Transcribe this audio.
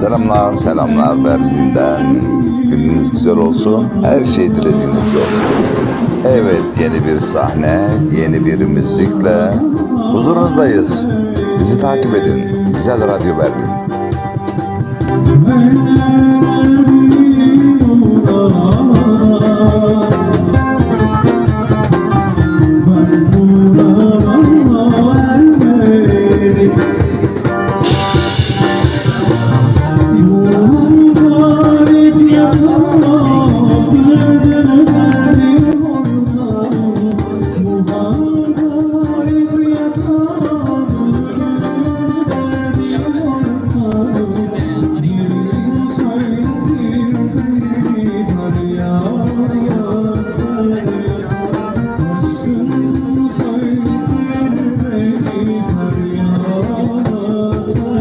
Selamlar, selamlar Berlin'den. Gününüz güzel olsun. Her şey dilediğiniz olsun. Evet, yeni bir sahne, yeni bir müzikle huzurunuzdayız. Bizi takip edin. Güzel Radyo Berlin.